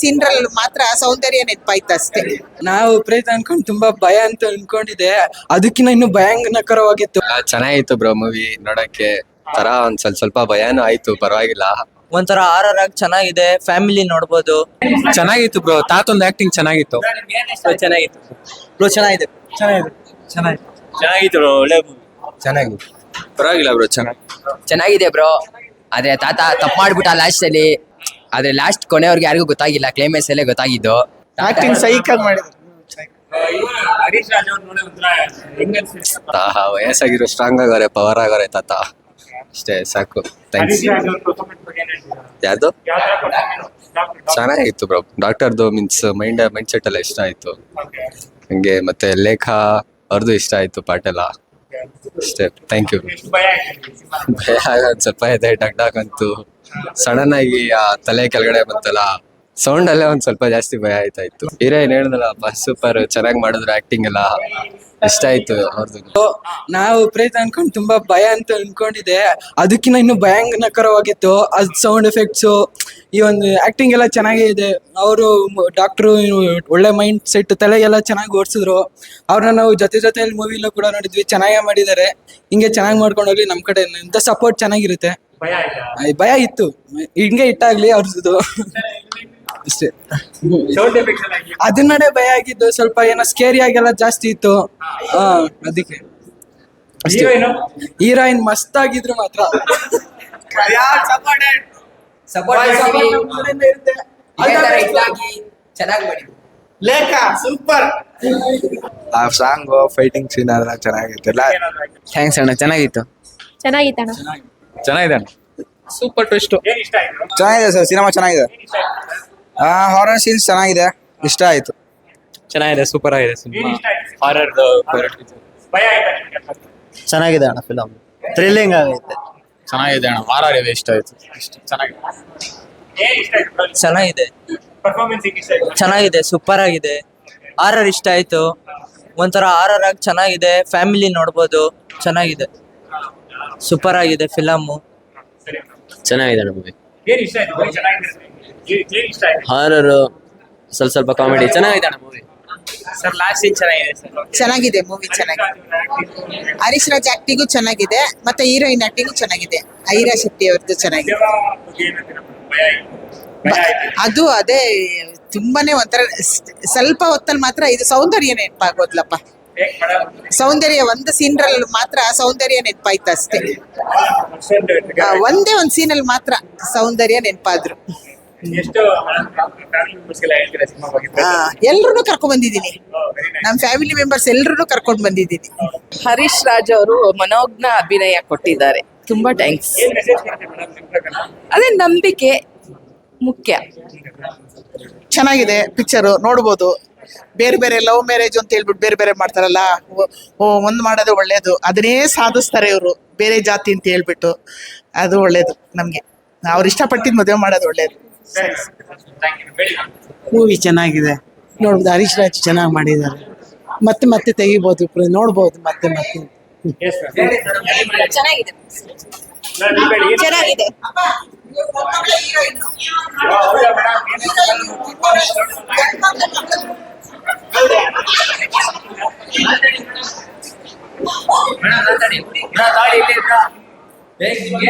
ಸೀನ್ರಲ್ಲಿ ಮಾತ್ರ ಸೌಂದರ್ಯ ನೆನಪಾಯ್ತು ಅಷ್ಟೇ. ನಾವು ಪ್ರೀತ್ ಅನ್ಕೊಂಡು ತುಂಬಾ ಭಯ ಅಂತ ಅನ್ಕೊಂಡಿದೆ. ಅದಕ್ಕಿಂತ ಇನ್ನು ಭಯಂಕರವಾಗಿತ್ತು. ಚೆನ್ನಾಗಿತ್ತು ಬ್ರೋ ಮೂವಿ ನೋಡಕ್ಕೆ. ತರ ಒಂದ್ ಸ್ವಲ್ಪ ಸ್ವಲ್ಪ ಭಯನೂ ಆಯ್ತು ಪರವಾಗಿಲ್ಲ. ಒಂಥರ ಆರ್ ಆರ್ ಆಗಿ ಚೆನ್ನಾಗಿದೆ ಫ್ಯಾಮಿಲಿ ನೋಡ್ಬೋದು. ಚೆನ್ನಾಗಿತ್ತು ಬ್ರೋ ತಾತೊಂದು ಆಕ್ಟಿಂಗ್ ಚೆನ್ನಾಗಿತ್ತು. ಚೆನ್ನಾಗಿತ್ತು. ಬ್ರೋ ಚೆನ್ನಾಗಿದೆ. ಚೆನ್ನಾಗಿದೆ ಚೆನ್ನಾಗಿದೆ ಚೆನ್ನಾಗಿತ್ತು ಒಳ್ಳೆ ಚೆನ್ನಾಗಿತ್ತು ಪರವಾಗಿಲ್ಲ ಬ್ರೋ ಚೆನ್ನಾಗಿ. ಚೆನ್ನಾಗಿದೆ ಬ್ರೋ. ಅದೇ ತಾತ ತಪ್ಪು ಮಾಡ್ಬಿಟ್ಟ ಲಾಸ್ಟ್ ಅಲ್ಲಿ. ಆದ್ರೆ ಲಾಸ್ಟ್ ಕೊನೆಯವ್ರಿಗೆ ಯಾರಿಗೂ ಗೊತ್ತಾಗಿಲ್ಲ ಕ್ಲೈಮ್ಯಾಕ್ಸ್ ಅಲ್ಲೇ ಗೊತ್ತಾಗಿದ್ದು ಆಕ್ಟಿಂಗ್ ಸೈಕಾಗಿ ಮಾಡಿದ್ರು ಹರೀಶ್ ರಾಜ್ ಅವ್ರು ನೋಡಿ ಒಂಥರ ಹೆಂಗ್ ಅನ್ಸುತ್ತೆ? ತಾಹ ವಯಸ್ಸಾಗಿರೋ ಸ್ಟ್ರಾಂಗ್ ಆಗವ್ರೆ ಪವರ್ ಆಗವ್ರೆ ತಾತ ಅಷ್ಟೇ ಸಾಕು ಥ್ಯಾಂಕ್ಸ್ ಹರೀಶ್ ರಾಜ್ ಅವ್ರ performance ಬಗ್ಗೆ ಏನ್ ಹೇಳ್ತೀರಾ? ಯಾವ್ದು ಯಾವ ತರ performance? Doctor- ಚೆನ್ನಾಗಿತ್ತು ಬ್ರೋ ಡಾಕ್ಟರ್ದು ಮೀನ್ಸ್ ಮೈಂಡ್ ಮೈಂಡ್ ಸೆಟ್ ಎಲ್ಲ ಇಷ್ಟ ಆಯ್ತು Okay. ಹಂಗೆ ಮತ್ತೆ ಲೇಖ ಅವ್ರದ್ದು ಇಷ್ಟ ಆಯ್ತು ಪಾಠೆಲ್ಲ ಅಷ್ಟೇ ಥ್ಯಾಂಕ್ ಯು ಎಷ್ಟು ಭಯ ಆಯ್ತು ಈ ಸಿನಿಮಾ? ಭಯ ಒಂದ್ ಸ್ವಲ್ಪ ಇದೆ ಡಕ್ ಡಕ್ ಅಂತೂ ಸಡನ್ ಆಗಿ ಆ ತಲೆ ಕೆಳಗಡೆ ಬಂತಲ್ಲ ಸೌಂಡ್ ಅಲ್ಲೇ ಒಂದ್ ಸ್ವಲ್ಪ ಜಾಸ್ತಿ ಭಯ ಆಯ್ತಾ ಇತ್ತು. ಹೀರೋಯಿನ್ ಹೇಳಿದ್ರಲ್ಲ ಸೂಪರ್ ಚೆನ್ನಾಗಿ ಮಾಡಿದ್ರು ಆಕ್ಟಿಂಗ್ ಎಲ್ಲ. ಇಷ್ಟ ಆಯ್ತು ಅವ್ರದ್ದು ನಾವು ಪ್ರೇತ ಅನ್ಕೊಂಡು ತುಂಬಾ ಭಯ ಅಂತ ಅನ್ಕೊಂಡಿದೆ. ಅದಕ್ಕಿಂತ ಇನ್ನು ಭಯಂಕರವಾಗಿತ್ತು. ಅದ್ ಸೌಂಡ್ ಎಫೆಕ್ಟ್ಸ್ ಈ ಒಂದು ಆಕ್ಟಿಂಗ್ ಎಲ್ಲ ಚೆನ್ನಾಗೇ ಇದೆ. ಅವರು ಡಾಕ್ಟ್ರು ಒಳ್ಳೆ ಮೈಂಡ್ ಸೆಟ್ ತಲೆಗೆಲ್ಲ ಚೆನ್ನಾಗಿ ಓಡಿಸಿದ್ರು. ಅವ್ರನ್ನ ನಾವು ಜೊತೆ ಜೊತೆಯಲ್ಲಿ ಮೂವಿಲೂ ಕೂಡ ನೋಡಿದ್ವಿ. ಚೆನ್ನಾಗೇ ಮಾಡಿದ್ದಾರೆ. ಹಿಂಗೆ ಚೆನ್ನಾಗಿ ಮಾಡ್ಕೊಂಡು ಹೋಗ್ಲಿ ನಮ್ಮ ಕಡೆ ಇಂಥ ಸಪೋರ್ಟ್ ಚೆನ್ನಾಗಿರುತ್ತೆ. ಭಯ ಇತ್ತು. ಹಿಂಗೆ ಇಟ್ಟಾಗ್ಲಿ ಅವ್ರದ್ದು ಅಷ್ಟೇ. ಅದನ್ನಡೆ ಭಯ ಆಗಿದ್ದು ಸ್ವಲ್ಪ ಏನೋ ಸ್ಕೇರಿ ಆಗೆಲ್ಲ ಜಾಸ್ತಿ ಇತ್ತು. ಹಾ. ಅದಕ್ಕೆ. ಹೀರೋಯಿನ್? ಮಸ್ತ್ ಆಗಿದ್ರು ಮಾತ್ರ. ಆ ಸಾಂಗ್ ಫೈಟಿಂಗ್ ಸೀನ್ ಅದೆಲ್ಲ ಚೆನ್ನಾಗಿತ್ತು. ಎಲ್ಲ ಥ್ಯಾಂಕ್ಸ್ ಅಣ್ಣ ಚೆನ್ನಾಗಿತ್ತು. ಚೆನ್ನಾಗಿತ್ತಣ್ಣ. ಚೆನ್ನಾಗಿದೆ ಸೂಪರ್ ಟ್ವಿಸ್ಟ್ ಏನ್ ಇಷ್ಟ ಆಯ್ತು? ಚೆನ್ನಾಗಿದೆ ಸರ್ ಸಿನಿಮಾ ಚೆನ್ನಾಗಿದೆ. ಹಾರರ್ ಸೀನ್ಸ್ ಚೆನ್ನಾಗಿದೆ ಇಷ್ಟ ಆಯ್ತು. ಚೆನ್ನಾಗಿದೆ ಸೂಪರ್ ಆಗಿದೆ ಹಾರರ್ ಚೆನ್ನಾಗಿದೆ ಅಣ್ಣ ಫಿಲಮ್ ಥ್ರಿಲ್ಲಿಂಗ್ ಆಗೈತೆ. ಚೆನ್ನಾಗಿದೆ ಅಣ್ಣ ಹಾರರ್ ಇದೆ ಇಷ್ಟ ಆಯ್ತು. ಚೆನ್ನಾಗಿದೆ. ಏನ್ ಇಷ್ಟ ಆಯ್ತು? ಚೆನ್ನಾಗಿದೆ. ಚೆನ್ನಾಗಿದೆ ಸೂಪರ್ ಆಗಿದೆ. ಹಾರರ್ ಆರ್ ಇಷ್ಟ ಆಯ್ತು. ಒಂಥರ ಹಾರರ್ ಆರ್ ಆಗಿ ಚೆನ್ನಾಗಿದೆ. ಫ್ಯಾಮಿಲಿ ನೋಡ್ಬೋದು ಚೆನ್ನಾಗಿದೆ. ಸೂಪರ್ ಆಗಿದೆ ಫಿಲಮ್ ಚೆನ್ನಾಗಿದೆ ಮೂವಿ ಹಾರರ್ ಸ್ವಲ್ಪ ಸ್ವಲ್ಪ ಕಾಮಿಡಿ ಚೆನ್ನಾಗಿದೆ ಮೂವಿ ಸರ್ ಲಾಸ್ಟ್ ಸೀನ್ ಚೆನ್ನಾಗಿದೆ ಸರ್ ಚೆನ್ನಾಗಿದೆ ಮೂವಿ ಚೆನ್ನಾಗಿದೆ. ಹರೀಶ್ ರಾಜ್ ಆಕ್ಟಿಗೂ ಚೆನ್ನಾಗಿದೆ ಮತ್ತೆ ಹೀರೋಯಿನ್ ಆಕ್ಟಿಗೂ ಚೆನ್ನಾಗಿದೆ. ಐರಾ ಶೆಟ್ಟಿ ಅವ್ರದ್ದು ಚೆನ್ನಾಗಿದೆ. ಅದು ಅದೇ ತುಂಬಾನೇ ಒಂಥರ ಸ್ವಲ್ಪ ಹೊತ್ತಲ್ಲಿ ಮಾತ್ರ ಇದು ಸೌಂದರ್ಯ ನೆನಪಾಗೋದ್ಲಪ್ಪ. ಸೌಂದರ್ಯ ಒಂದು ಸೀನ್ರಲ್ಲಿ ಮಾತ್ರ ಸೌಂದರ್ಯ ನೆನಪಾಯ್ತು ಅಷ್ಟೇ. ಆ, ಒಂದೇ ಒಂದು ಸೀನಲ್ಲಿ ಮಾತ್ರ ಸೌಂದರ್ಯ ನೆನಪಾದ್ರು. ಎಷ್ಟು ಎಲ್ರು ಕರ್ಕೊಂಡ್ ಬಂದಿದ್ದೀನಿ. ನಮ್ ನಮ್ಮ ಫ್ಯಾಮಿಲಿ ಮೆಂಬರ್ಸ್ ಎಲ್ರು ಕರ್ಕೊಂಡ್ ಬಂದಿದ್ದೀನಿ. ಹರೀಶ್ ರಾಜ್ ಅವರು ಮನೋಜ್ಞ ಅಭಿನಯ ಕೊಟ್ಟಿದ್ದಾರೆ. ತುಂಬಾ ಥ್ಯಾಂಕ್ಸ್ ಅದೇ ನಂಬಿಕೆ ಮುಖ್ಯ. ಚೆನ್ನಾಗಿದೆ ಪಿಕ್ಚರ್ ನೋಡ್ಬೋದು. ಬೇರೆ ಬೇರೆ ಲವ್ ಮ್ಯಾರೇಜ್ ಅಂತ ಹೇಳ್ಬಿಟ್ಟು ಬೇರೆ ಬೇರೆ ಮಾಡ್ತಾರಲ್ಲ ಒಂದು ಮಾಡೋದು ಒಳ್ಳೇದು. ಅದನ್ನೇ ಸಾಧಿಸ್ತಾರೆ ಇವರು ಬೇರೆ ಜಾತಿ ಅಂತ ಹೇಳ್ಬಿಟ್ಟು. ಅದು ಒಳ್ಳೇದು ನಮಗೆ. ಅವ್ರು ಇಷ್ಟಪಟ್ಟಿದ್ದು ಮದುವೆ ಮಾಡೋದು ಒಳ್ಳೇದು. ಮೂವಿ ಚೆನ್ನಾಗಿದೆ. ನೋಡ್ಬೋದು ಹರೀಶ್ ರಾಜ್ ಚೆನ್ನಾಗಿ ಮಾಡಿದ್ದಾರೆ. ಮತ್ತೆ ಮತ್ತೆ ತೆಗಿಬೋದು ನೋಡ್ಬೋದು ಮತ್ತೆ ಮತ್ತೆ. ಎಸ್ ಚೆನ್ನಾಗಿದೆ. ಚೆನ್ನಾಗಿದೆ ಮೇಡಮ್